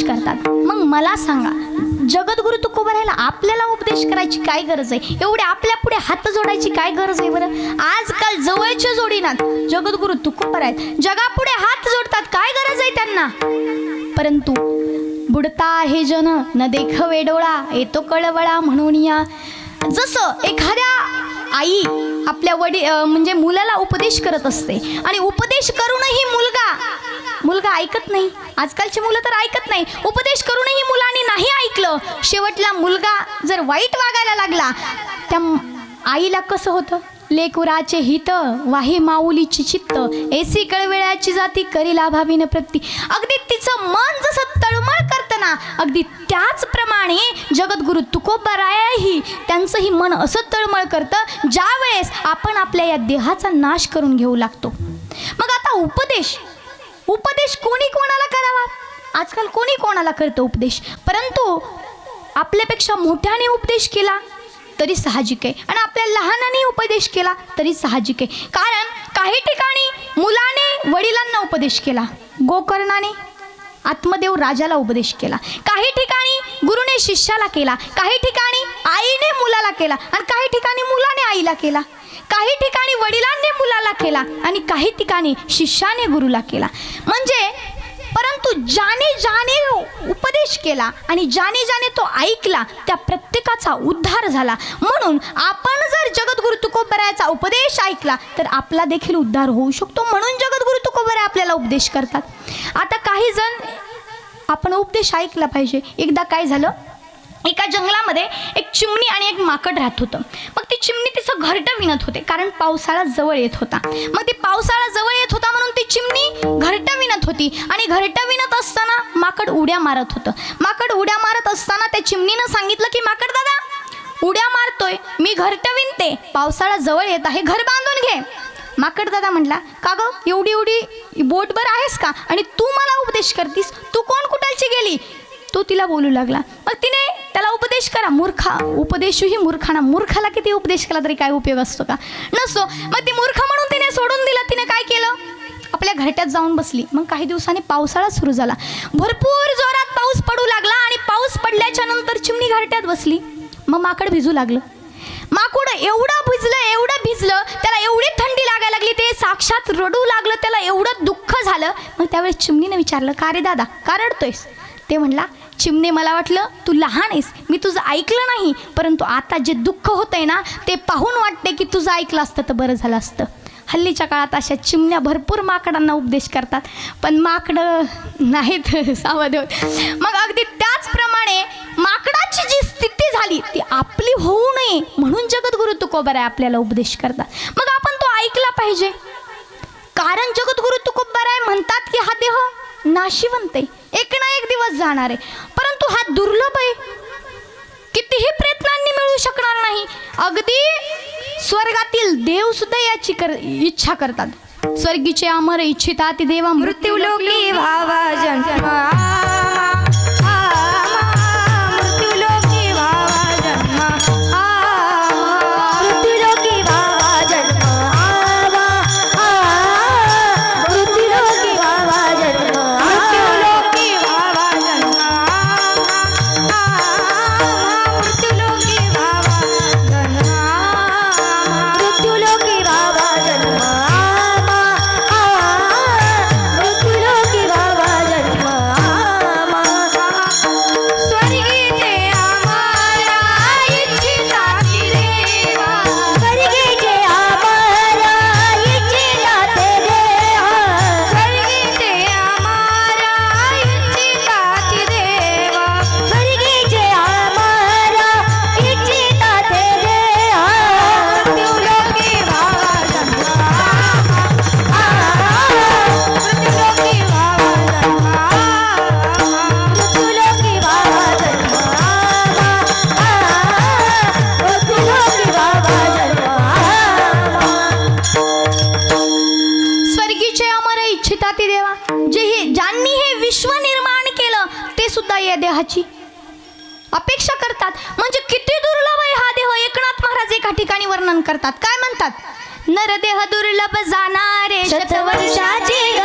उपदेश करतात. मग मला सांगा जगद्गुरु तुकोबरायला आपल्याला उपदेश करायची काय गरज आहे? एवढे आपल्या पुढे हात जोडायची काय गरज आहे बरं? आजकाल जवळच्या जोडीनात जगद्गुरु तुकोबर आहेत. जगापुढे हात जोडतात काय गरज आहे त्यांना? परंतु बुडता आहे जन न देख वेडोळा येतो कळवळा म्हणून या. जसं एखाद्या आई आपल्या वडील म्हणजे मुलाला उपदेश करत असते आणि उपदेश करूनही मुलगा मुलगा ऐकत नाही. आजकालची मुलं तर ऐकत नाही. उपदेश करूनही मुलाने नाही ऐकलं. शेवटला मुलगा जर वाईट वागायला लागला त्या आईला कसं होतं? लेकुराचे हित वाही माऊलीची चित्त एसी कळवेळाची जाती करी लाभावीन प्रती. अगदी तिचं मन जसं तळमळ करतं ना अगदी त्याचप्रमाणे जगद्गुरु तुकोबरायही त्यांचंही मन असं तळमळ करतं ज्यावेळेस आपण आपल्या या देहाचा नाश करून घेऊ लागतो. मग आता उपदेश. उपदेश कोणी कोणाला करावा? आजकाल कोणी कोणाला करतं उपदेश? परंतु आपल्यापेक्षा मोठ्याने उपदेश केला तरी साहजिक आहे. आणि आपल्या लहानाने उपदेश केला तरी साहजिक आहे. कारण काही ठिकाणी मुलाने वडिलांना उपदेश केला. गोकर्णाने आत्मदेव राजाला उपदेश केला. काही ठिकाणी गुरुने शिष्याला केला. काही ठिकाणी आईने मुलाला केला. आणि काही ठिकाणी मुलाने आईला केला. काही ठिकाणी वडिलांनी मुलाला केला आणि काही ठिकाणी शिष्याने गुरुला केला. म्हणजे परंतु ज्याने ज्याने उपदेश केला आणि ज्याने ज्याने तो ऐकला त्या प्रत्येकाचा उद्धार झाला. म्हणून आपण जर जगद्गुरु तुकोबऱ्याचा उपदेश ऐकला तर आपला देखील उद्धार होऊ शकतो. म्हणून जगद्गुरु तुकोबऱ्या आपल्याला उपदेश करतात. आता काही जण आपण उपदेश ऐकला पाहिजे. एकदा काय झालं? एका जंगलामध्ये एक चिमणी आणि एक माकड राहत होतं. मग ती चिमणी तिचं घरटं विणत होते कारण पावसाळा जवळ येत होता. मग ती पावसाळा जवळ येत होता म्हणून ती चिमणी घरटं विणत होती आणि घरटं विणत असताना माकड उड्या मारत होतं. माकड उड्या मारत असताना त्या चिमणीनं सांगितलं की माकड दादा उड्या मारतोय मी घरटं विणते पावसाळा जवळ येत आहे घर बांधून घे. माकड दादा म्हटला का गं एवढी एवढी बोटभर आहेस का? आणि तू मला उपदेश करतीस तू कोण कुठलची गेली? तो तिला बोलू लागला. मग तिने त्याला उपदेश करा मूर्खा. उपदेशही मूर्खाना. मूर्खाला किती उपदेश केला तरी काय उपयोग असतो का? नसतो मग ती मूर्ख म्हणून तिने सोडून दिलं तिने काय केलं? आपल्या घरट्यात जाऊन बसली. मग काही दिवसांनी पावसाळा सुरू झाला. भरपूर जोरात पाऊस पडू लागला आणि पाऊस पडल्याच्या नंतर चिमणी घरट्यात बसली. मग माकड भिजू लागलं. माकूड एवढं भिजलं एवढं भिजलं त्याला एवढी थंडी लागायला लागली ते साक्षात रडू लागलं त्याला एवढं दुःख झालं. मग त्यावेळेस चिमणीने विचारलं का रे दादा? का रडतोयस? ते म्हणला चिमणे मला वाटलं तू लहान आहेस. मी तुझं ऐकलं नाही परंतु आता जे दुःख होतं आहे ना ते पाहून वाटते की तुझं ऐकलं असतं तर बरं झालं असतं. हल्लीच्या काळात अशा चिमण्या भरपूर माकडांना उपदेश करतात. पण माकडं नाहीत सावध. होत मग अगदी त्याचप्रमाणे माकडाची जी स्थिती झाली ती आपली होऊ नये म्हणून जगद्गुरु तुकोबराय आपल्याला उपदेश करतात. मग आपण तो ऐकला पाहिजे. कारण जगद्गुरु तुकोबराय म्हणतात की हा देह नाशिवंत आहे. एक ना एक दिवस जाणार आहे. परंतु हा दुर्लभ आहे. कितीही प्रयत्नांनी मिळू शकणार नाही. अगदी स्वर्गातील देव सुद्धा याची कर इच्छा करतात. स्वर्गीचे अमर इच्छिता ती देवा मृत्यू मृत्युलोकी भावा जन्म अपेक्षा करतात. म्हणजे किती दुर्लभ आहे हा देह. एकनाथ महाराज एका ठिकाणी वर्णन करतात. काय म्हणतात? नरदेह दुर्लभ जाणारे शतवर्षाची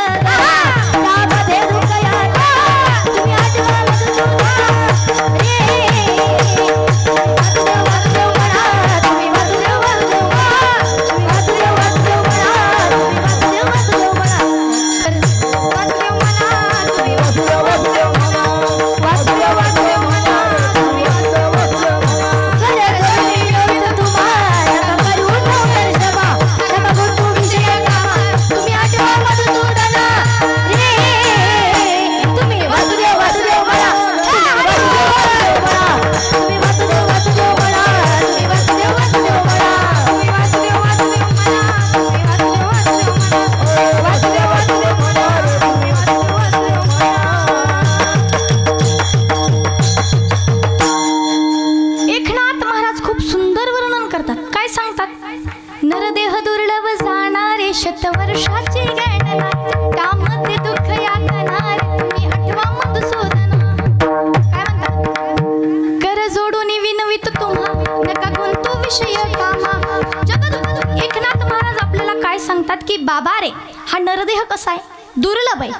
बाबा रे हा नरदेह कसा आहे? दुर्लभ आहे.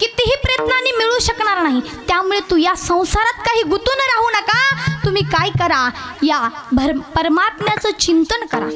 कितीही प्रयत्नांनी मिळू शकणार नाही. त्यामुळे तू या संसारात काही गुंतून राहू नका. तुम्ही काय करा? या भर परमात्म्याचं चिंतन करा.